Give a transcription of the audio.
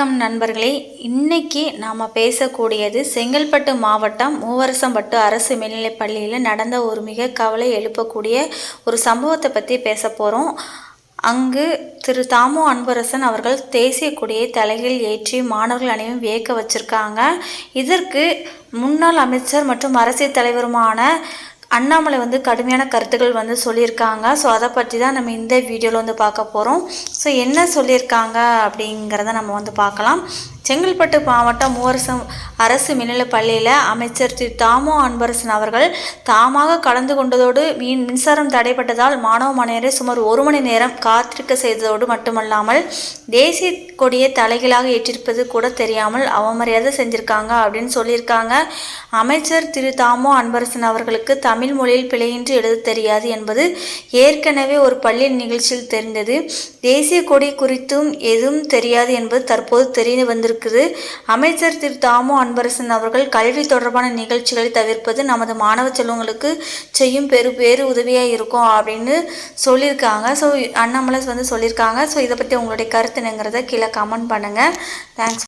வணக்கம் நண்பர்களே. இன்னைக்கு நாம் பேசக்கூடியது செங்கல்பட்டு மாவட்டம் மூவரசம்பட்டு அரசு மேல்நிலைப் பள்ளியில் நடந்த ஒரு மிக கவலை எழுப்பக்கூடிய ஒரு சம்பவத்தை பற்றி பேச போகிறோம் அங்கு திரு தாமு அன்பரசன் அவர்கள் தேசிய கொடியை தலையில் ஏற்றி மாணவர்கள் அனைவரும் வியக்க வச்சிருக்காங்க. இதற்கு முன்னாள் அமைச்சர் மற்றும் அரசியல் தலைவருமான அண்ணாமலை வந்து கடுமையான கருத்துக்கள் வந்து சொல்லியிருக்காங்க. ஸோ அதை பற்றி தான் நம்ம இந்த வீடியோவில் வந்து பார்க்க போகிறோம் ஸோ என்ன சொல்லியிருக்காங்க அப்படிங்கிறத நம்ம வந்து பார்க்கலாம். செங்கல்பட்டு மாவட்டம் மூவரசம் அரசு மேல்நிலைப் பள்ளியில் அமைச்சர் திரு தாமோ அன்பரசன் அவர்கள் தாமாக கலந்து கொண்டதோடு மின் மின்சாரம் தடைப்பட்டதால் மாணவ மாணவரை சுமார் ஒரு மணி நேரம் காத்திருக்க செய்ததோடு மட்டுமல்லாமல் தேசிய கொடியை தலைகீழாக ஏற்றிருப்பது கூட தெரியாமல் அவமரியாதை செஞ்சுருக்காங்க அப்படின்னு சொல்லியிருக்காங்க. அமைச்சர் திரு தாமோ அன்பரசன் அவர்களுக்கு தமிழ் மொழியில் பிழையின்றி எழுத தெரியாது என்பது ஏற்கனவே ஒரு பள்ளி நிகழ்ச்சியில் தெரிந்தது. தேசிய கொடி குறித்தும் எதுவும் தெரியாது என்பது தற்போது தெரிந்து வந்திருக்கு இருக்குது. அமைச்சர் திரு. தாமோ அன்பரசன் அவர்கள் கல்வி தொடர்பான நிகழ்ச்சிகளை தவிர்ப்பது நமது மாணவ செல்வங்களுக்கு செய்யும் பெரு பேரு உதவியாக இருக்கும் அப்படின்னு சொல்லியிருக்காங்க. ஸோ அண்ணாமலை வந்து சொல்லியிருக்காங்க. ஸோ இதை பற்றி உங்களுடைய கருத்துனுங்கிறத கீழே கமெண்ட் பண்ணுங்கள் தேங்க்ஸ்